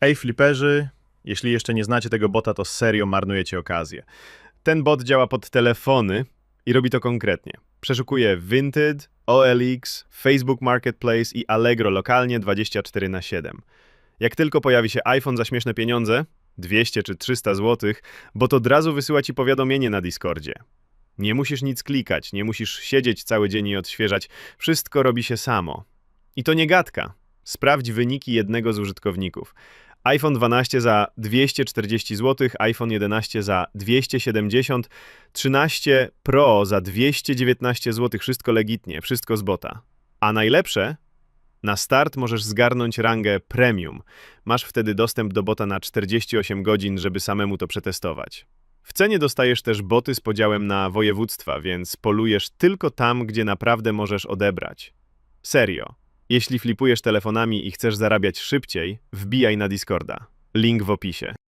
Ej, fliperzy, jeśli jeszcze nie znacie tego bota, to serio marnujecie okazję. Ten bot działa pod telefony i robi to konkretnie. Przeszukuje Vinted, OLX, Facebook Marketplace i Allegro lokalnie 24 na 7. Jak tylko pojawi się iPhone za śmieszne pieniądze, 200 czy 300 zł, bot od razu wysyła ci powiadomienie na Discordzie. Nie musisz nic klikać, nie musisz siedzieć cały dzień i odświeżać, wszystko robi się samo. I to nie gadka. Sprawdź wyniki jednego z użytkowników. iPhone 12 za 240 zł, iPhone 11 za 270, 13 Pro za 219 zł, wszystko legitnie, wszystko z bota. A najlepsze? Na start możesz zgarnąć rangę premium. Masz wtedy dostęp do bota na 48 godzin, żeby samemu to przetestować. W cenie dostajesz też boty z podziałem na województwa, więc polujesz tylko tam, gdzie naprawdę możesz odebrać. Serio. Jeśli flipujesz telefonami i chcesz zarabiać szybciej, wbijaj na Discorda. Link w opisie.